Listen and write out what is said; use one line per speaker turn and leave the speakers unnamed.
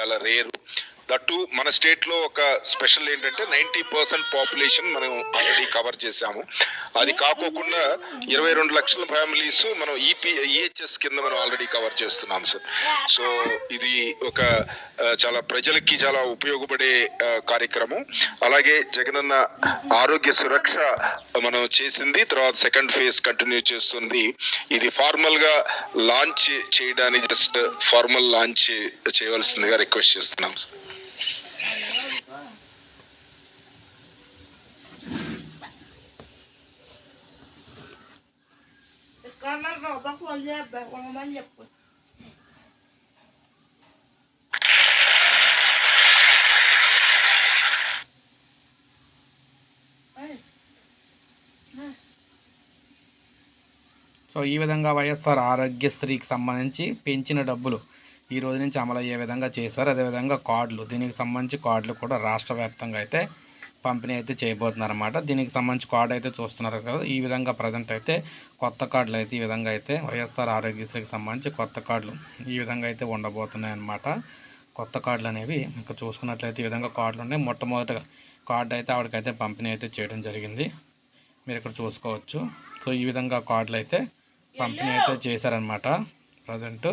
చాలా రేరు. దట్టు మన స్టేట్లో ఒక స్పెషల్ ఏంటంటే నైన్టీ పర్సెంట్ పాపులేషన్ మనం ఆల్రెడీ కవర్ చేశాము. అది కాకోకుండా ఇరవై రెండు లక్షల ఫ్యామిలీస్ మనం E ఈపీ ఈహెచ్ఎస్ కింద మనం ఆల్రెడీ కవర్ చేస్తున్నాం సార్. సో ఇది ఒక చాలా ప్రజలకి చాలా ఉపయోగపడే కార్యక్రమం. అలాగే జగనన్న ఆరోగ్య సురక్ష మనం చేసింది తర్వాత సెకండ్ ఫేజ్ కంటిన్యూ చేస్తుంది. ఇది ఫార్మల్గా లాంచ్ చేయడానికి జస్ట్ ఫార్మల్ లాంచ్ చేయవలసిందిగా రిక్వెస్ట్ చేస్తున్నాం sir.
Karena robak wajah bawang banyak
so ఈ విధంగా వైఎస్ఆర్ ఆరోగ్యశ్రీకి సంబంధించి పెంచిన డబ్బులు ఈ రోజు నుంచి అమలు అయ్యే విధంగా చేశారు. అదేవిధంగా కార్డులు దీనికి సంబంధించి కార్డులు కూడా రాష్ట్ర వ్యాప్తంగా అయితే పంపిణీ అయితే చేయబోతున్నారు అనమాట దీనికి సంబంధించి కార్డు అయితే చూస్తున్నారు కదా ఈ విధంగా ప్రజెంట్ అయితే కొత్త కార్డులు అయితే ఈ విధంగా అయితే వైఎస్ఆర్ ఆరోగ్యశ్రీకి సంబంధించి కొత్త కార్డులు ఈ విధంగా అయితే ఉండబోతున్నాయి అన్నమాట కొత్త కార్డులు అనేవి ఇంకా చూసుకున్నట్లయితే ఈ విధంగా కార్డులు ఉన్నాయి. మొట్టమొదటిగా కార్డు అయితే ఆవిడకైతే పంపిణీ అయితే చేయడం జరిగింది. మీరు ఇక్కడ చూసుకోవచ్చు. సో ఈ విధంగా కార్డులు అయితే పంపిణీ అయితే చేశారనమాట ప్రజెంటు